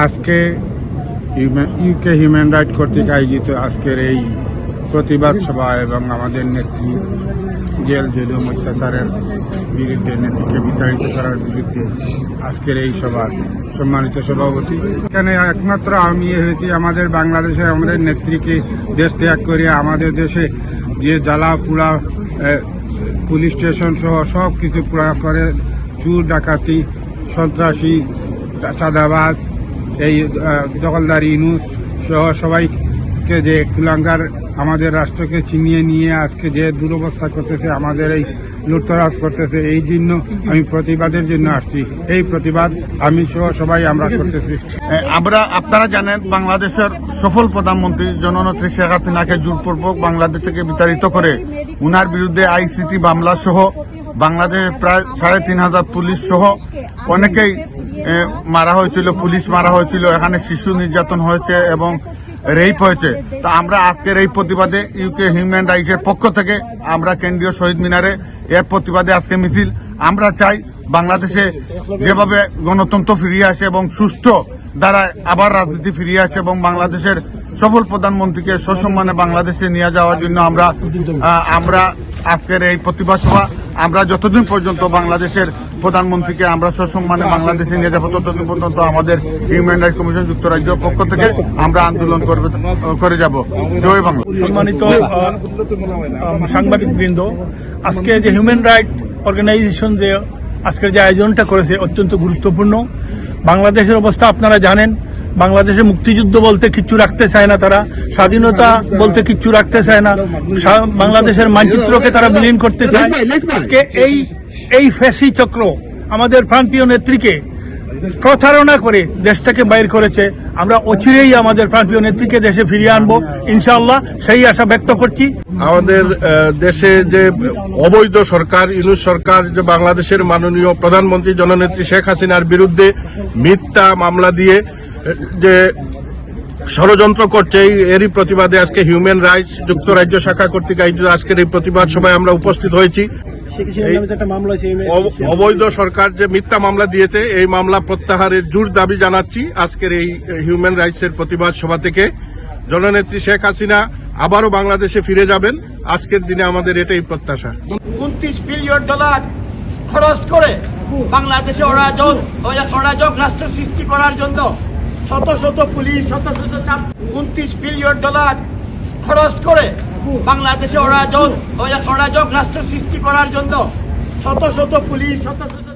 আজকে UK human right কর্তৃক আয়োজিত আজকের এই প্রতিবাদ সভা এবং আমাদের নেত্রী জেল জুলুম অত্যাচারের বিরুদ্ধে নেত্রীকে বিতাড়িত করার বিরুদ্ধে আজকের এই সভা, সম্মানিত সভাপতি। এখানে একমাত্র আমি হয়েছি আমাদের বাংলাদেশের আমাদের নেত্রীকে দেশ ত্যাগ করে আমাদের দেশে যে জ্বালা পুরা পুলিশ স্টেশন সহ সব কিছু পুরা করে, চুর, ডাকাতি, সন্ত্রাসী, চাঁদাবাজ এই দখলদারি ইনুস সহ সবাইকে যে কুলাঙ্গার আমাদের রাষ্ট্রকে চিনিয়ে নিয়ে আজকে যে দুরবস্থা করতেছে, আমাদের এই লুটতরাজ করতেছে, এই জন্য আমি প্রতিবাদের জন্য আসছি। এই প্রতিবাদ আমি সহ সবাই আমরা করতেছি। আমরা, আপনারা জানেন, বাংলাদেশের সফল প্রধানমন্ত্রী জননেত্রী শেখ হাসিনাকে জোরপূর্বক বাংলাদেশ থেকে বিতাড়িত করে উনার বিরুদ্ধে আইসিটি মামলা সহ বাংলাদেশের প্রায় সাড়ে তিন হাজার পুলিশ সহ অনেকেই মারা হয়েছিল, পুলিশ মারা হয়েছিল, এখানে শিশু নির্যাতন হয়েছে এবং রেপ হয়েছে। তা আমরা আজকের এই প্রতিবাদে ইউকে হিউম্যান রাইটসের পক্ষ থেকে আমরা কেন্দ্রীয় শহীদ মিনারে এর প্রতিবাদে আজকে মিছিল। আমরা চাই বাংলাদেশে যেভাবে গণতন্ত্র ফিরিয়ে আসে এবং সুস্থ দ্বারা আবার রাজনীতি ফিরিয়ে আসে এবং বাংলাদেশের সফল প্রধানমন্ত্রীকে সসম্মানে বাংলাদেশে নিয়ে যাওয়ার জন্য আমরা আমরা আজকের এই প্রতিবাদ সভা আমরা যতদিন পর্যন্ত বাংলাদেশের প্রধানমন্ত্রীকে আমরা সসম্মানে বাংলাদেশে নিয়ে যাব, ততদিন পর্যন্ত আমাদের হিউম্যান রাইটস কমিশন যুক্তরাজ্য পক্ষ থেকে আমরা আন্দোলন করবে, করে যাব। জয় বাংলা। সম্মানিত সাংবাদিক বৃন্দ, আজকে যে হিউম্যান রাইট অর্গানাইজেশন যে আজকের যে আয়োজনটা করেছে অত্যন্ত গুরুত্বপূর্ণ। বাংলাদেশের অবস্থা আপনারা জানেন বাংলাদেশে মুক্তিযুদ্ধ বলতে কিচ্ছু রাখতে চায় না তারা স্বাধীনতা বলতে কিচ্ছু রাখতে চায় না বাংলাদেশের মানচিত্রকে তারা বিলীন করতে চায়। আজকে এই এই ফ্যাসি চক্র আমাদের প্রান্তীয় নেত্রীকে প্রতারণা করে দেশ থেকে বাইর করেছে। আমরা অচিরেই আমাদের প্রান্তীয় নেত্রীকে দেশে ফিরিয়ে আনব ইনশাআল্লাহ সেই আশা ব্যক্ত করছি। আমাদের আহ, দেশে যে অবৈধ সরকার ইউনুস সরকার যে বাংলাদেশের মাননীয় প্রধানমন্ত্রী জননেত্রী শেখ হাসিনার বিরুদ্ধে মিথ্যা মামলা দিয়ে যে ষড়যন্ত্র করছে এই- এরই প্রতিবাদে আজকে হিউম্যান রাইটস যুক্তরাজ্য শাখা কর্তৃক আয়োজিত আজকের এই প্রতিবাদ সভায় আমরা উপস্থিত হয়েছি। অবৈধ সরকার যে মিথ্যা মামলা দিয়েছে এই মামলা প্রত্যাহারের জোর দাবি জানাচ্ছি আজকের এই হিউম্যান রাইটসের প্রতিবাদ সভা থেকে। জননেত্রী শেখ হাসিনা আবারও বাংলাদেশে ফিরে যাবেন। আজকের দিনে আমাদের এটাই প্রত্যাশা। উনত্রিশ বিলিয়ন ডলার খরচ করে বাংলাদেশে অরাজক অরাজক রাষ্ট্র সৃষ্টি করার জন্য শত শত পুলিশ, শত শত উনত্রিশ বিলিয়ন ডলার খরচ করে বাংলাদেশে অরাজক অরাজক রাষ্ট্র সৃষ্টি করার জন্য শত শত পুলিশ, শত শত